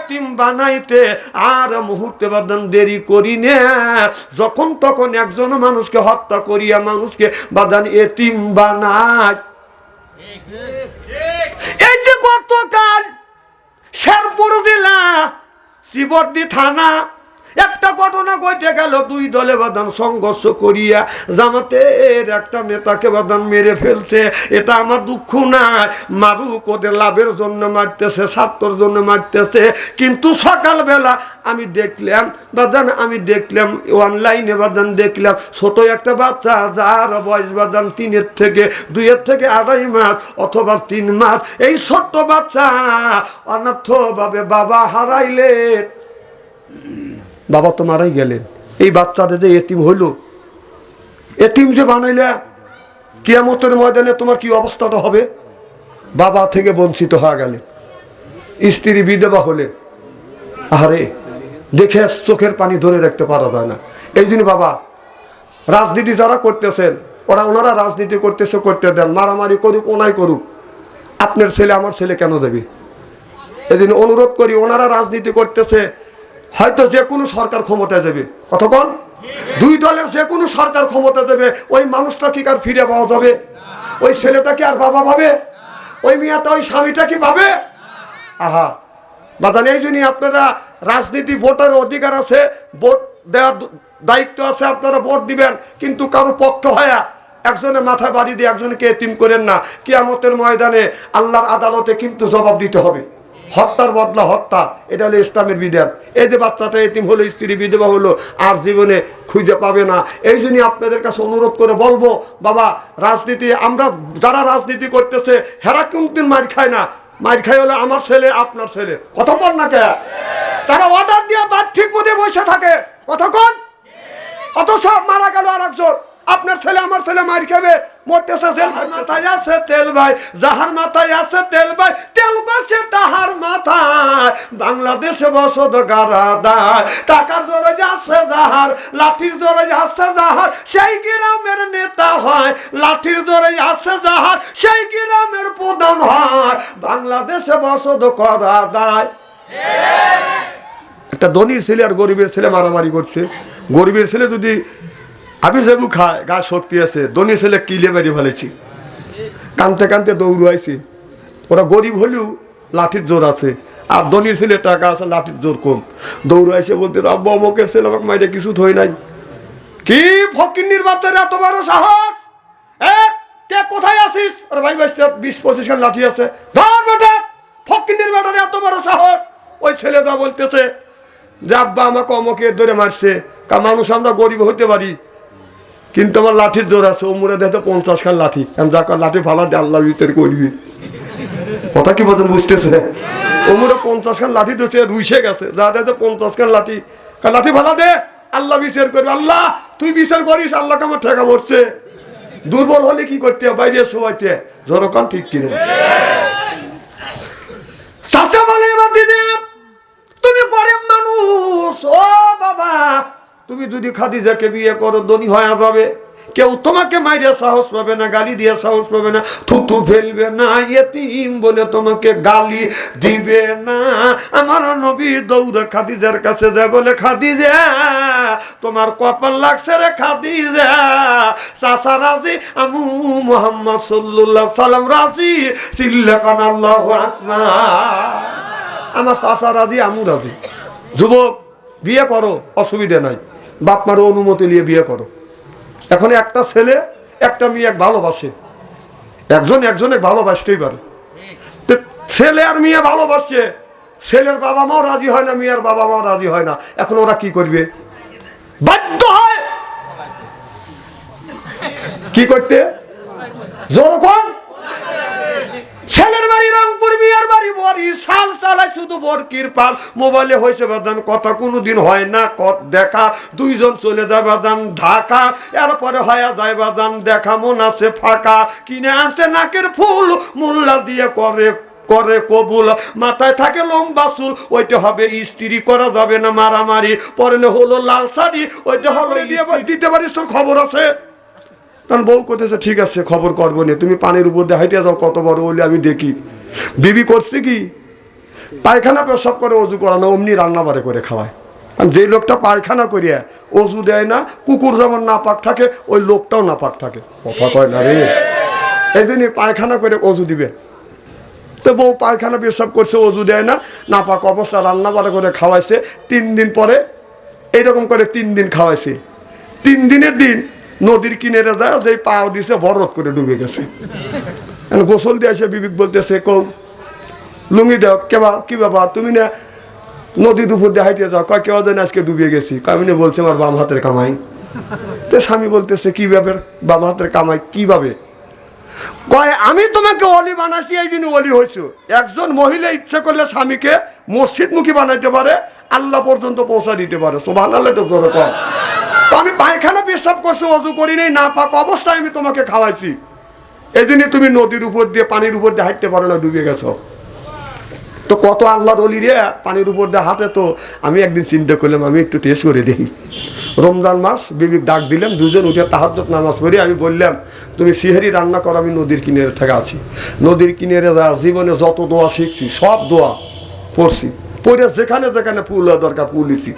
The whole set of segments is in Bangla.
এতিম বানাইতে আর মুহূর্তে বাদান দেরি করি না। যখন তখন একজন মানুষকে হত্যা করিয়া মানুষকে বাদান এতিম বানায় এই যে গতকাল শেরপুর জেলা, শিবর্দি থানা একটা ঘটনা ঘটে গেল, দুই দলে বাদান সংঘর্ষ করিয়া জামাতের একটা নেতাকে বাদান মেরে ফেলছে। এটা আমার দুঃখ নাই। মারুক ওদের লাভের জন্য মারতেছে, স্বার্থর জন্য মারতেছে। কিন্তু সকালবেলা আমি দেখলাম, বাদান, আমি দেখলাম অনলাইনে বাদান দেখলাম ছোট একটা বাচ্চা, যার বয়স বাদান তিনের থেকে, দুইয়ের থেকে আড়াই মাস অথবা তিন মাস। এই ছোট্ট বাচ্চা অনর্থভাবে বাবা হারাইলেন বাবা তো মারাই গেলেন। এই বাচ্চাটা যে এতিম হইল, এতিম যে বানাইলে, কিয়ামতের ময়দানে তোমার কি অবস্থাটা হবে? বাবা থেকে বঞ্চিত হয়ে গেলে স্ত্রী বিধবা হলেন। আরে দেখে চোখের পানি ধরে রাখতে পারা যায় না। এই জন্য বাবা, রাজনীতি যারা করতেছেন, ওরা ওনারা রাজনীতি করতেছে, করতে দেন, মারামারি করুক ওনাই করুক। আপনার ছেলে আমার ছেলে কেন দেবে? এদিন অনুরোধ করি, ওনারা রাজনীতি করতেছে হয়তো যে কোনো সরকার ক্ষমতায় যাবে কতক্ষণ দুই দলের যে কোনো সরকার ক্ষমতা দেবে, ওই মানুষটা কি আর ফিরে পাওয়া যাবে? ওই ছেলেটা কি আর বাবা পাবে? ওই মেয়াটা ওই স্বামীটা কি পাবে? আহা! বাদান, এই জন্যই আপনারা রাজনীতি ভোটের অধিকার আছে, ভোট দেওয়ার দায়িত্ব আছে, আপনারা ভোট দিবেন, কিন্তু কারও পক্ষ হয়ে একজনে মাথা বাড়ি দিয়ে একজনকে এতিম করেন না। কিয়ামতের ময়দানে আল্লাহর আদালতে কিন্তু জবাব দিতে হবে। হত্যার বদলা হত্যা, এটা হলো ইসলামের বিধান। এই যে বাচ্চাটা এতিম হলো, স্ত্রী বিধবা হলো, আর জীবনে খুঁজে পাবে না। এই জন্যই আপনাদের কাছে অনুরোধ করে বলব, বাবা, রাজনীতি, আমরা যারা রাজনীতি করতেছে, হেরা কিন্তু মার খায় না। মার খাই হলো আমার ছেলে, আপনার ছেলে। কথা কতক্ষণ না কে? তারা অর্ডার দিয়ে বাদ ঠিক মতো বসে থাকে। কতক্ষণ অথচ মারা গেল আর একজন আপনার ছেলে আমার ছেলে মার খাবে। মরতেছে মাথায় আছে তেল ভাই যাহার মাথায় আছে তেল ভাই তেল গছে তাহার মাথায়। বাংলাদেশে বসত গারা দায়। টাকার জোরে যাচ্ছে যাহার লাঠির জোরে যাচ্ছে যাহার সেই গ্রামের নেতা হয়। লাঠির জোরে আছে যাহার সেই গ্রামের প্রধান হয়। বাংলাদেশে বসত করা দায়। একটা ধনীর ছেলে আর গরিবের ছেলে মারামারি করছে। গরিবের ছেলে যদি আবি জাবু খায় গা শক্তি আছে, ধনী ছেলে কিলে মেরে ফেলেছি কানতে কানতে দৌড়াইছি ওরা গরিব হলেও লাঠির জোর আছে। আর ধনীর ছেলে টাকা আছে লাঠির জোর কম। দৌড়াইছে বলতে আব্বা অমকের ছেলে আমাকে মাইরে কিছু থই নাই। কি ফকিন্নির বাচ্চার এত বড় সাহস? এ, কে কোথায় আছিস? আরে ভাই ভাই বিশ পঁচিশ লাঠি আছে। ধর বেটা ফকিন্নির এত বড় সাহস? ওই ছেলে যা বলতেছে, যে আব্বা আমাকে অমকে ধরে মারছে। কা মানুষ আমরা গরিব হতে পারি। কিন্তু আমার লাঠির জোর আছে ওমরে দেখতে পঞ্চাশ খান লাঠি। আমি যাকে লাঠি ফালা দিয়ে আল্লাহ ভিতরে করবি। কথা কি বলছেন বুঝতেছে ওমরে পঞ্চাশ খান লাঠি ধরছে রুইসে গেছে। যা দেখতে পঞ্চাশ খান লাঠি। লাঠি ফালা দে, আল্লাহ বিচার করবি। আল্লাহ, তুই বিচার করিস, আল্লাহকে আমার ঠেকা পড়ছে। দুর্বল হলে কি করতে হবে? বাইরে শোয়াইতে জনকান ঠিক কিনে? তুমি গরিব মানুষ, ও বাবা তুমি যদি খাদিজাকে বিয়ে করো, ধনী হয়ে যাবে। কেউ তোমাকে মাইরে সাহস পাবে না, গালি দিয়ে সাহস পাবে না। থুতু ফেলবে না, এতিম বলে তোমাকে গালি দিবে না। আমার নবী দৌড়ে খাদিজার কাছে যায়, বলে, খাদিজা, তোমার কপাল লাগছে রে খাদিজা। চাচা রাজি, আমু মোহাম্মদ সাল্লাল্লাহু সাল্লাম রাজি, সিল্লাকান আল্লাহু আমার চাষা রাজি, আমু রাজি। যুবক, বিয়ে করো, অসুবিধে নাই। বাপ মারও অনুমতি নিয়ে বিয়ে করো। এখন একটা ছেলে, একটা মেয়ে ভালোবাসে। একজন একজনে ভালোবাসতেই পারে। ছেলে আর মেয়ে ভালোবাসছে ছেলের বাবা মাও রাজি হয় না, মেয়ের বাবা মাও রাজি হয় না। এখন ওরা কি করবে? বাধ্য হয়। কি করতে? যখন ছেলের বাড়ি রংপুর বিয়ার বাড়ি বরি সাল চালায় শুধু বরকির পাল। মোবাইলে হয়েছে বাদান কথা কোনোদিন হয় না কত দেখা। দুইজন চলে যায় বাদান ঢাকা। এরপরে হয়ে যায় বাদান দেখা মন আছে ফাঁকা। কিনে আনছে নাকের ফুল মোল্লা দিয়ে করে করে কবুল। মাথায় থাকে লম্বা চুল ওইটা হবে স্ত্রী করা যাবে না মারামারি। পরে হলো লাল শাড়ি ওইটা হলো দিতে পারিস তোর খবর আছে? কারণ বউ করতেছে ঠিক আছে খবর করব না তুমি পানির উপর দেখাইতে যাও কত বড় হলে আমি দেখি। বিবি করছে কি? পায়খানা পেশাব করে অজু করানো, অমনি রান্না বাড়ে করে খাওয়ায়। কারণ যে লোকটা পায়খানা করিয়া অজু দেয় না, কুকুর যেমন নাপাক থাকে, ওই লোকটাও নাপাক থাকে। কথা কয় না রে? এই জন্যই পায়খানা করে অজু দিবে। তো বউ পায়খানা পেশাব করছে, অজু দেয় না না পাক অবস্থা রান্না বাড়া করে খাওয়াইছে। তিন দিন পরে এইরকম করে তিন দিন খাওয়াইছে। তিন দিনের দিন নদীর কিনারে যায় যে পাও দিছে, বরফ করে ডুবে গেছে। গোসল দিয়ে এসে বিবেক বলতেছে কৌ লুঙ্গি দাও, কেবা, কি বাবা তুমি না নদীর দুপুর দিয়ে হাইটে যাও। কয়, কেউ যেন আজকে ডুবে গেছি? কামিনে বলছে, আমার বাম হাতের কামাই। তো স্বামী বলতেছে, কি ব্যাপার? বাম হাতের কামাই কীভাবে? কয়, আমি তোমাকে অলি বানাইছি, এই জন্য অলি হয়েছো একজন মহিলা ইচ্ছা করলে স্বামীকে মসজিদমুখী বানাইতে পারে, আল্লাহ পর্যন্ত পৌঁছা দিতে পারে। সোভান তো জোরে কম। আমি পায়খানা পেশাব করছি, অজু করি নেই না পাক অবস্থায় আমি তোমাকে খাওয়াইছি। এই জন্য তুমি নদীর উপর দিয়ে, পানির উপর দিয়ে হাঁটতে পারো না, ডুবে গেছো। তো কত আল্লাহ অলি রে, পানির উপর দিয়ে হাঁটে তো। আমি একদিন চিন্তা করলাম, আমি একটু টেস্ট করে দেখি। রমজান মাস বিবিক ডাক দিলাম, দুজন উঠে তাহাজ্জত নামাজ পড়ি আমি বললাম, তুমি সিহারি রান্না করো, আমি নদীর কিনারে থেকে আছি। নদীর কিনারে জীবনে যত দোয়া শিখছি, সব দোয়া পড়ছি। পড়ে যেখানে যেখানে ফুল হওয়া দরকার ফুলিছি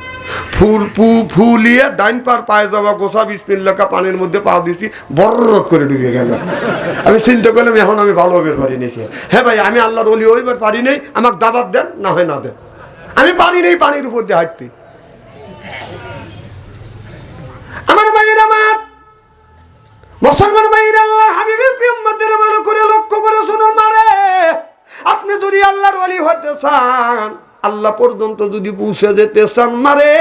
ফুল পু ফুলিয়ে ডাইন পার পায়ে যাওয়া গোসা বিশ পিন লেখা, পানির মধ্যে পা দিছি, বররত করে ডুবে গেল। আমি চিন্তা করলাম, এখন আমি ভালো হবার পারি নাকি হ্যাঁ ভাই, আমি আল্লাহর অলি হইবার পারি নেই, আমাকে দাবাত দেন, না হয় না দেন। আমি পারি নেই পানির উপর দিয়ে হাঁটতে। আমার ভাইয়ের আমার। মুসলমান ভাইয়ের আল্লাহর হাবিবের প্রিয়ম্বদের ভালো করে লক্ষ্য করে শুনুন মারে। আপনি যদি আল্লাহর ওয়ালি হতে চান আল্লাহ পর্যন্ত যদি পৌঁছে যেতে চান, মারে,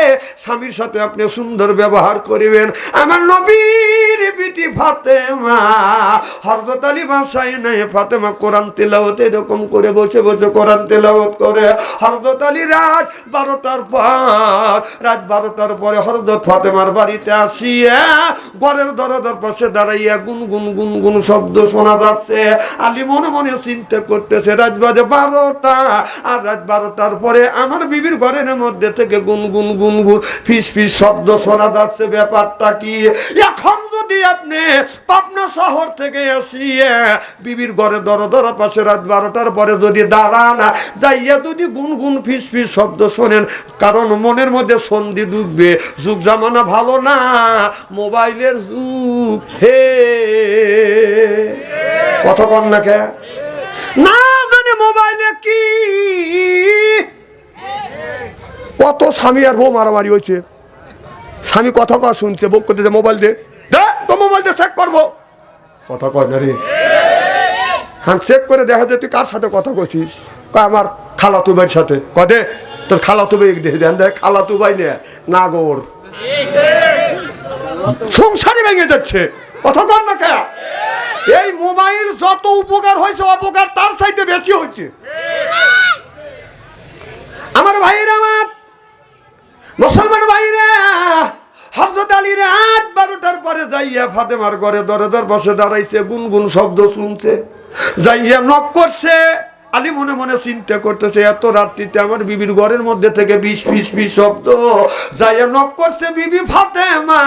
স্বামীর সাথে আপনি সুন্দর ব্যবহার করিবেন। আমার নবীর বিটি ফাতেমা হরজত আলী বাসায় নাই, ফাতেমা কোরআন তেলাওত এরকম করে বসে বসে কোরআন তেলাওত করে। হরজত আলী রাত বারোটার পর, রাত বারোটার পরে হরজত ফাতেমার বাড়িতে আসিয়া ঘরের দরজার পাশে দাঁড়াইয়া গুন গুন গুন গুন শব্দ শোনা যাচ্ছে। আলী মনে মনে চিন্তা করতেছে, রাত বাজে বারোটা, আর রাত বারোটার পরে আমার বিবির ঘরের মধ্যে থেকে গুন গুন গুন গুন ফিস ফিস শব্দ শোনা যাচ্ছে ব্যাপারটা কি? এখন যদি আপনি পাবনা শহর থেকে বিবির ঘরে পাশে রাত বারোটার পরে যদি যাইয়া যদি ফিস ফিস শব্দ শোনেন, কারণ মনের মধ্যে সন্ধি ঢুকবে যুগ জামানা ভালো না, মোবাইলের যুগ, হে। কথা কন না কে? না জানি মোবাইলে কি কত স্বামী আর বউ মারামারি হয়েছে? স্বামী কথা কয়, শুনছে, বউ করতে মোবাইল দে তো মোবাইল দিয়ে চেক করব। কথা কয় না রে। হ্যাঁ চেক করে দেখা যায়, তুই কার সাথে কথা কয়, আমার খালাতু ভাইয়ের সাথে। কদে তোর খালাতু ভাই দেখে দেন, দেখ, খালাতু ভাই নে নাগর সংসারই ভেঙে যাচ্ছে। কথা কর না কে? এই মোবাইল যত উপকার হয়েছে, অপকার তার সাইডে বেশি হয়েছে আমার ভাইয়ের আমার মুসলমান ভাইরা হরজত আলী রাত বারোটার পরে যাইয়া ফাতেমার ঘরে দরে দর বসে দাঁড়াইছে গুনগুন শব্দ শুনছে। যাইয়া নক করছে। আলী মনে মনে চিন্তা করতেছে, এত রাত্রিতে আমার বিবির ঘরের মধ্যে থেকে বিশ বিশ বিশ শব্দ। যাইয়া নক করছে বিবি ফাতেমা।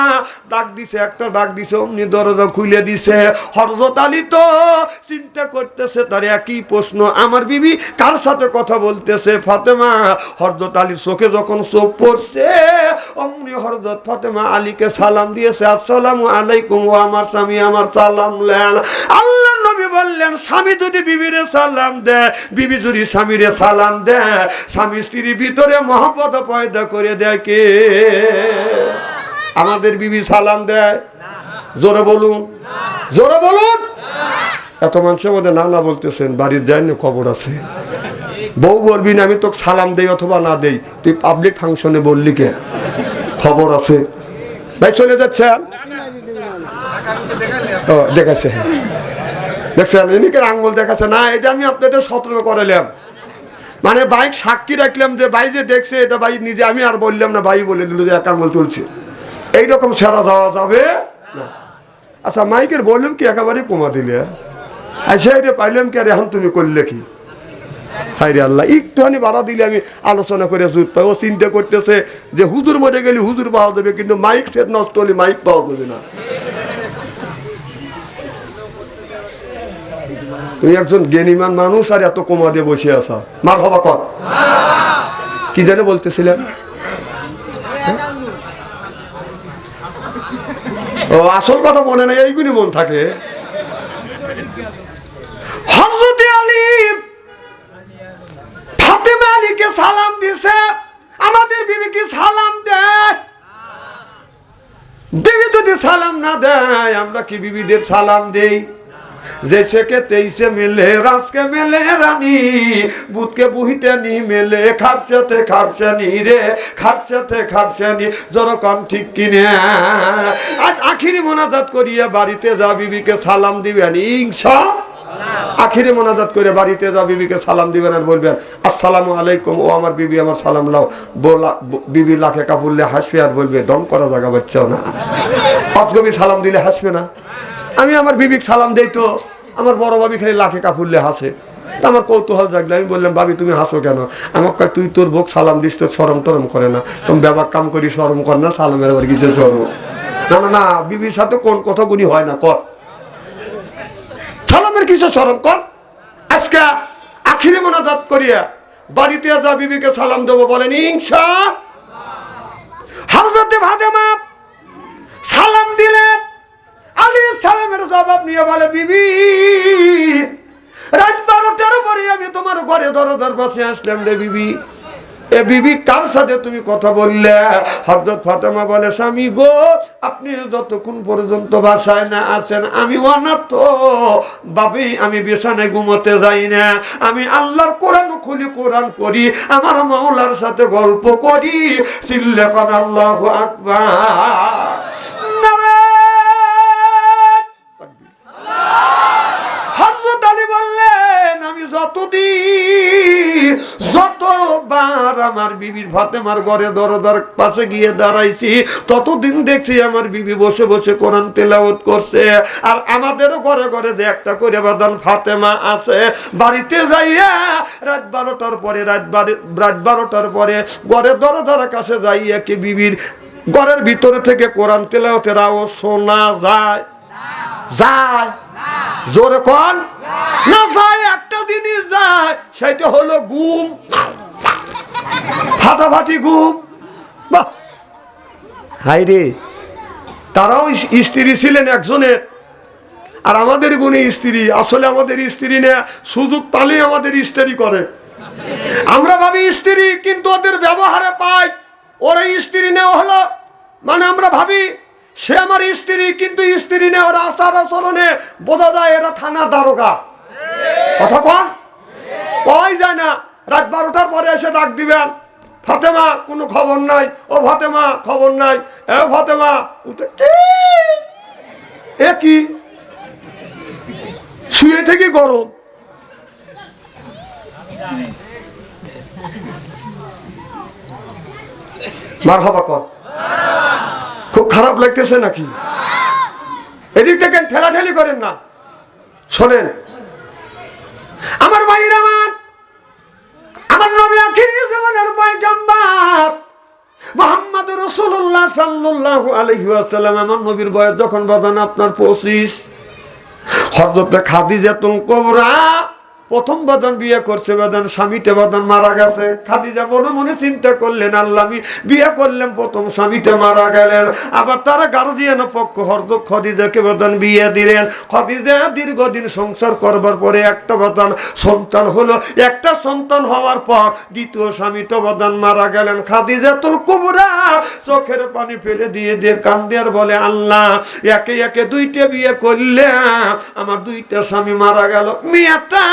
ডাক দিছে, একটা ডাক দিছে, অমনি দরজা খুলে দিছে। হরজত আলী তো চিন্তা করতেছে, তার একই প্রশ্ন, আমার বিবি কার সাথে কথা বলতেছে ফাতেমা? হরজত আলীর চোখে যখন চোখ পড়ছে, অমনি হরজত ফাতেমা আলীকে সালাম দিয়েছে, আসসালামু আলাইকুম ও আমার স্বামী, আমার সালাম লেন আল্লাহ বললেন স্বামী যদি বিবিরে সালাম দেয় বিবি যদি স্বামীরে সালাম দেয় স্বামী স্ত্রীর ভিতরে মহব্বত পয়দা করে দেয় কে আমাদের বিবি সালাম দেয় জোরে বলুন জোরে বলুন এত মানুষের মধ্যে না না বলতেছেন বাড়ির যায়নি খবর আছে বউ বলবি না আমি তোকে সালাম দেই অথবা না দেই তুই পাবলিক ফাংশনে বললি কে খবর আছে ভাই চলে যাচ্ছেন ও দেখাচ্ছে দেখছেন এনিকের আঙ্গুল দেখাচ্ছে? না, এটা আমি আপনাদের সতর্ক করালাম মানে বাইক সাক্ষী রাখলাম যে, ভাই যে দেখছে, এটা ভাই নিজে আমি আর বললাম না, ভাই বলে দিল যে, এক আঙ্গুল তুলছে। এইরকম সেরা যাওয়া যাবে? না। আচ্ছা মাইকের বললাম কি, একেবারে কমা দিলে? সেই রে পাইলাম কি, আর এখন তুমি করলে কি? হাই রে আল্লাহ, একটুখানি বাড়া দিলে আমি আলোচনা করে জুত পাই ও চিন্তা করতেছে যে, হুজুর মরে গেলে হুজুর পাওয়া যাবে, কিন্তু মাইক সেট নষ্ট হলে মাইক পাওয়া যাবে না। তুমি একজন জ্ঞানীমান মানুষ আর এত কোমা দিয়ে বসে আছা। মার হবা কর। কি জানে বলতেছিলেন? ও, আসল কথা মনে নেই, এইগুলি মন থাকে। হরজতে আলী ফাতেমা আলীকে সালাম দিছে আমাদের বিবিকে সালাম দেয়। বিবি যদি সালাম না দেয়, আমরা কি বিবিদের সালাম দেই? বুহিতে নি মেলে, খাপসাতে খাপসানি ঠিক কিনে। আজ আখিরি মোনাজাত করিয়া বাড়িতে যা বিবিকে সালাম দিবেন ইংসা আখিরে মোনাজাত করে বাড়িতে যা বিবিকে সালাম দিবেন আর বলবেন, আসসালামু আলাইকুম, ও আমার বিবি, আমার সালাম লাও বোলা, বিবি লাখে কাপুরলে হাসবে আর বলবে দম করা জায়গা বাচ্চাও না। অজগবি সালাম দিলে হাসবে না। আমি আমার বিবিক সালাম দেই তো আমার বড় ভাবি খালি লাখে কাপুরলে হাসে। আমার কৌতূহল জাগলে আমি বললাম ভাবি তুমি হাসো কেন? আমার কয়, তুই তোর বোক সালাম দিস তোর সরম টরম করে না। তুমি ব্যাপার কাম করি সরম কর না সালামের আবার কিছু সরম না না না বিবির সাথে কোন কথাগুলি হয় না কর। সালামের কিছু স্মরণ কর। আজকে আখিরে মোনাজাত করিয়া বাড়িতে যা বিবিকে সালাম দেবো বলেন ইংসা হাজরতে ভাদেমা সালাম দিলেন। আলী সালামের জবাব নিয়ে বলে, বিবি, রাত বারোটার পরে আমি তোমার ঘরে পাশে আসলাম রে বিবি। এ বিবি, কার সাথে তুমি কথা বললে? বলে, স্বামী গো, আপনি যতক্ষণ পর্যন্ত বাসায় না আসেন আমি অনাথ। বাবি আমি বিছানায় ঘুমোতে যাই না। আমি আল্লাহর কোরআন খুলি কোরআন পড়ি, আমার মাওলার সাথে গল্প করি। চিল্লে কর আল্লাহ আকবার। যতবার আমার বিবির ফাতেমার ঘরে দরদার পাশে গিয়ে দাঁড়াইছি, ততদিন দেখছি আমার বিবি বসে বসে কোরআন তেলাওত করছে। আর আমাদেরও ঘরে ঘরে যে একটা করে বাদান ফাতেমা আছে, বাড়িতে যাইয়া রাত বারোটার পরে, রাত রাত বারোটার পরে ঘরে দরদার কাছে যাইয়া কি বিবির ঘরের ভিতরে থেকে কোরআন তেলাওতের আওয়াজ শোনা যায়? যায়। জোরে কন। না যায়, একটা জিনিস যায়, সেটা হলো গুম ফাটাফাটি গুম বাহ। হাই রে, তারাও স্ত্রী ছিলেন একজনের আর আমাদের গুণে স্ত্রী, আসলে আমাদের স্ত্রী না সুযোগ পালে আমাদের স্ত্রী করে। আমরা ভাবি স্ত্রী, কিন্তু ওদের ব্যবহারে পাই। ওরা স্ত্রী নেওয়া হলো। মানে আমরা ভাবি সে আমার স্ত্রী, কিন্তু স্ত্রী নেওয়ার আচার আচরণে বোঝা যায় এরা থানা দারোগা। কথা কন? কয় যায় না? রাত বারোটার পরে এসে ডাক দিবেন, ফাতেমা, কোনো খবর নাই? ও ফাতেমা, খবর নাই। এ ফাতেমা? এ কি? শুয়ে থেকে গরম। মার হবা কর। খুব খারাপ লাগতেছে নাকি? এদিক থেকে ঠেলাঠেলি করেন না। শোনেন, আমার ভাইয়ের আমার আমার নবী আখিরি জীবনের পয়গম্বর মোহাম্মদ রসুল্লাহ সাল্লাল্লাহু আলাইহি ওয়াসাল্লাম, আমার নবীর বয়স যখন বাদান আপনার পঁচিশ। হজরতে খাদিজাতুল কোবরা প্রথম বাদান বিয়ে করছে, বাদান স্বামীতে বাদান মারা গেছে। খাদিজা মনে মনে চিন্তা করলেন, আল্লাহ আমি বিয়ে করলাম, প্রথম স্বামীতে মারা গেলেন। আবার তারা গার্জিয়ান পক্ষ হরদত খদিজাকে বাদান বিয়ে দিলেন। খদিজা দীর্ঘদিন সংসার করবার পরে একটা বাদান সন্তান হলো। একটা সন্তান হওয়ার পর দ্বিতীয় স্বামী তো বাদান মারা গেলেন। খাদিজাতুল কুবরা চোখের পানি ফেলে দিয়ে দিয়ে কান্দে আর বলে, আল্লাহ, একে একে দুইটা বিয়ে করলে আমার দুইটা স্বামী মারা গেল। মেয়েটা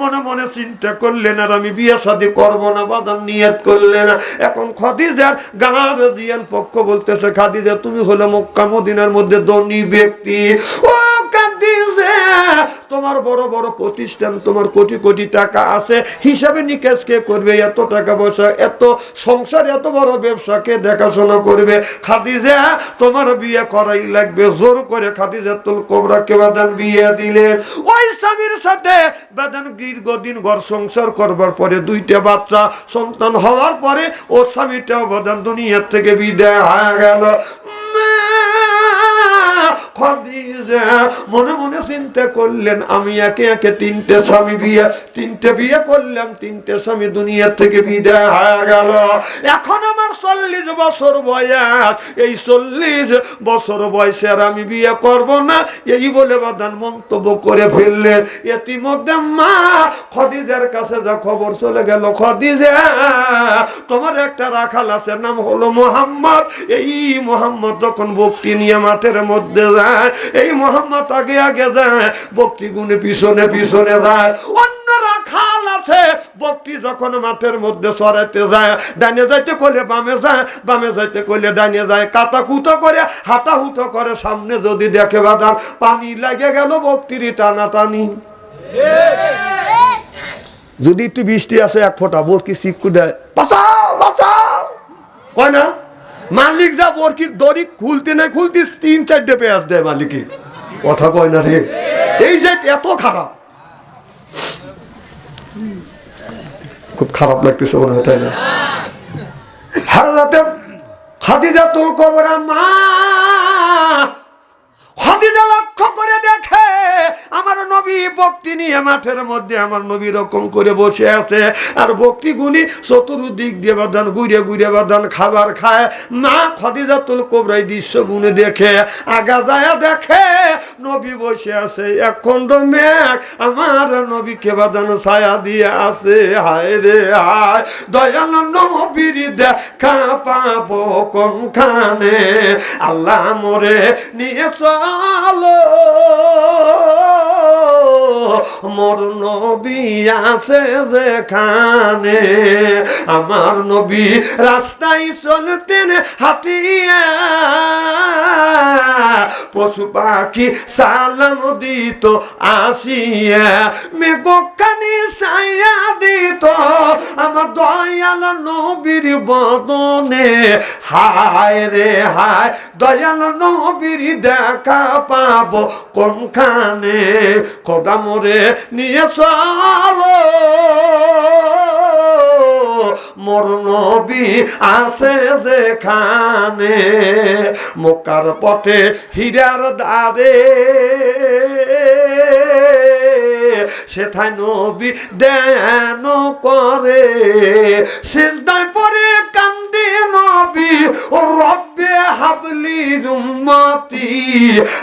মনে মনে চিন্তা করলেন আর আমি বিয়ে শাদী করব না বাদান নিয়ত করলেন। এখন খাদিজার গাঁর জিয়ান পক্ষ বলতেছে, খাদিজা, তুমি হলো মক্কা, মদিনার মধ্যে ধনী ব্যক্তি। ও কাঁদিছে তোমার বড় বড় প্রতিষ্ঠান, তোমার কোটি কোটি টাকা আছে। হিসাবে কে করবে? এত টাকা পয়সা, এত সংসার, এত বড় দেখাশোনা করবে? খাদিজা, তোমার বিয়ে করাই লাগবে। জোর করে বাদান বিয়ে দিলে। ওই স্বামীর সাথে বাদান দীর্ঘদিন ঘর সংসার করবার পরে দুইটা বাচ্চা সন্তান হওয়ার পরে ও স্বামীটাও বাদান দুনিয়ার থেকে বিদায় হয়ে গেল। খদিজা মনে মনে চিন্তা করলেন, আমি একে একে তিনটে স্বামী বিয়ে, তিনটে বিয়ে করলাম, তিনটে স্বামী দুনিয়া থেকে বিদায় হয়ে গেল। এখন আমার চল্লিশ বছর বয়স। এই চল্লিশ বছর বয়সে আর আমি বিয়ে করব না। এই বলে বাদান মন্তব্য করে ফেললেন। ইতিমধ্যে মা খদিজার কাছে যা খবর চলে গেল, খদিজা, তোমার একটা রাখাল আছে, নাম হলো মোহাম্মদ। এই মোহাম্মদ যখন ভক্তি নিয়ে মাঠের মধ্যে যায় এই মোহাম্মদ আগে আগে যায় ভক্তি পিছনে পিছনে যায়। অন্য রাখাল আছে ভক্তি যখন মাঠের মধ্যে সরাইতে যায়, ডানে যাইতে করলে বামে যায়, বামে যাইতে করলে ডানে যায় কাতা কুতো করে হাতা হুতো করে, সামনে যদি দেখে বাদার, পানি লাগে গেল ভক্তির টানা টানি যদি একটু বৃষ্টি আসে এক ফোঁটা, বরকি শিক্ষু দেয়, বাঁচাও বাঁচাও। কয় না? মালিক যা বরকির দড়ি খুলতে না খুলতে তিন চারটে পেঁয়াজ দেয় মালিকে। কথা কয় না রে? এই যে এত খারাপ। খুব খারাপ লাগতেছে মনে হয়, তাই না? হারাতে খাদিজা তুল কবরা মা, খাদিজা লক্ষ্য করে দেখে আমার নবী বক্তি নিয়ে মাঠের মধ্যে আমার নবী রকম করে বসে আছে। আর বক্তি গুলি চতুর্দিক দিয়ে বাদান, ঘুরে ঘুরে বাদান, খাবার খায়। মা খাদিজা তুল কোবরাই দৃশ্য গুনে দেখে, আগা যায় দেখে, নবী বসে আছে এক খণ্ড মেঘ। আমার নবীকে বাদান ছায়া দিয়ে আছে, হায় রে হায়। দয়াল নবীর দেখা পাবো কোনখানে? আল্লাহ মোরে নিয়ে চলো। মোর নবী আছে যেখানে, আমার নবী রাস্তায় চলতেন হাতিয়া পশু পাখি সালাম দিত, আসিয়া। মেঘকানি সাইয়া দিত, আমার দয়াল নবীর বদনে। হায় রে হায়, দয়াল নবীর দেখা পাবো কোনখানে? কদা মোরে নিয়ে চলো। মোর নবী আছে যেখানে, মক্কার পথে হীরার দ্বারে। সেথায় নবী দেন করে, সিজদায় পরে নবী, ও হাবলি উম্মতি।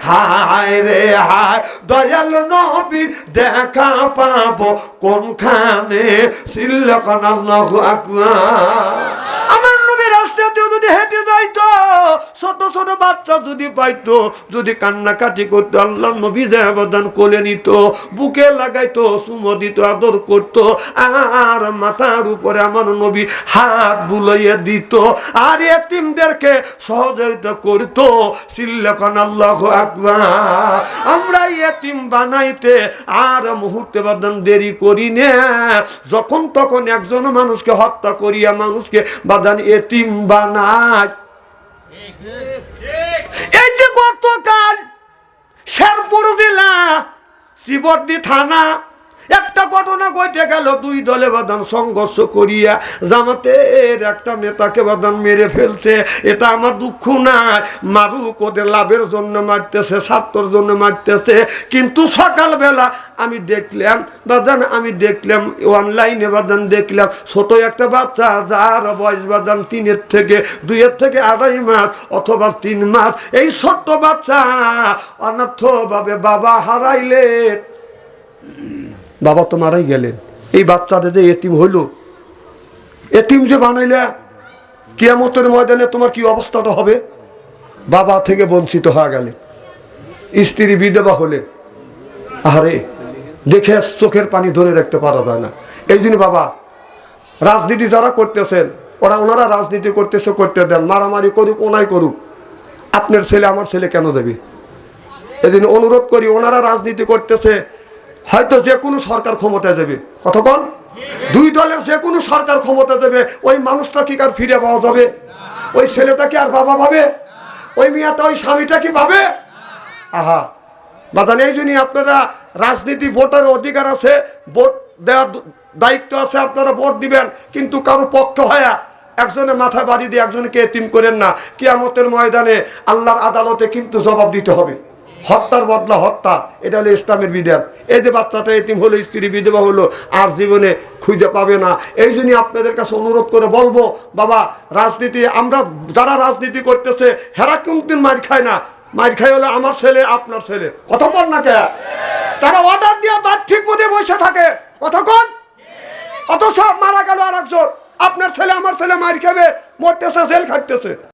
হায় রে হায়, দয়াল নবীর দেখা পাবো কোনখানে? সিল্লকান আল্লাহু আকবার। ছোট ছোট বাচ্চা যদি পাইতো, যদি কান্নাকাটি করতো আল্লাহ নবী জাহাবাদান কোলে নিত, বুকে লাগাইতো সুমো দিত, আদর করতো, আর মাথার উপরে আমার নবী হাত বুলাইয়া দিত, আর এতিমদেরকে সহযোগিতা করতো সিল্লাকান আল্লাহ আকবার। আমরা এতিম বানাইতে আর মুহূর্তে বাদান দেরি করি না। যখন তখন একজন মানুষকে হত্যা করিয়া মানুষকে বাদান এতিম বানায়। এই যে গতকাল শেরপুর জেলা শিবর্দি থানা একটা ঘটনা ঘটে গেল, দুই দলে বাদান সংঘর্ষ করিয়া জামাতের একটা নেতাকে বাদান মেরে ফেলছে। এটা আমার দুঃখ নাই। মারুক ওদের লাভের জন্য মারতেছে, স্বার্থর জন্য মারতেছে। কিন্তু সকালবেলা আমি দেখলাম, বাদান, আমি দেখলাম অনলাইনে বাদান দেখলাম ছোট একটা বাচ্চা, যার বয়স বাদান তিনের থেকে, দুইয়ের থেকে আড়াই মাস অথবা তিন মাস। এই ছোট্ট বাচ্চা অনর্থভাবে বাবা হারাইলে। বাবা তো মারাই গেলেন। এই বাচ্চাদের যে এতিম হইল, এতিম যে বানাইলে, কিয়ামতের ময়দানে তোমার কি অবস্থাটা হবে? বাবা থেকে বঞ্চিত হয়ে গেলে স্ত্রী বিধবা হলেন। আরে দেখে চোখের পানি ধরে রাখতে পারা যায় না। এই জন্য বাবা, রাজনীতি যারা করতেছেন, ওরা ওনারা রাজনীতি করতেছে, করতে দেন, মারামারি করুক ওনাই করুক। আপনার ছেলে আমার ছেলে কেন দেবে? এদিন অনুরোধ করি, ওনারা রাজনীতি করতেছে হয়তো যে কোনো সরকার ক্ষমতায় যাবে। কতক্ষণ দুই দলের যে কোনো সরকার ক্ষমতা দেবে ওই মানুষটা কি আর ফিরে পাওয়া যাবে? ওই ছেলেটা কি আর বাবা পাবে? ওই মেয়েটা ওই স্বামীটা কি পাবে? আহা! বাদান, এই জন্যই আপনারা রাজনীতি ভোটের অধিকার আছে, ভোট দেওয়ার দায়িত্ব আছে, আপনারা ভোট দিবেন, কিন্তু কারও পক্ষ হয়ে একজনে মাথা বাড়ি দিয়ে একজনকে এতিম করেন না। কিয়ামতের ময়দানে আল্লাহর আদালতে কিন্তু জবাব দিতে হবে। হত্যার বদলা হত্যা, এটা হলো ইসলামের বিধান। এই যে বাচ্চাটা এতিম হলো, স্ত্রী বিধবা হলো, আর জীবনে খুঁজে পাবে না। এই জন্যই আপনাদের কাছে অনুরোধ করে বলব, বাবা, রাজনীতি, আমরা যারা রাজনীতি করতেছে, হেরা কিন্তু মার খায় না। মার খাই হলো আমার ছেলে, আপনার ছেলে। কথা বল না কে? তারা অর্ডার দিয়ে তার ঠিক মতো বসে থাকে। কন? অথচ মারা গেল আর একজন আপনার ছেলে, আমার ছেলে মার খাবে, মরতেছে, জেল খাটতেছে।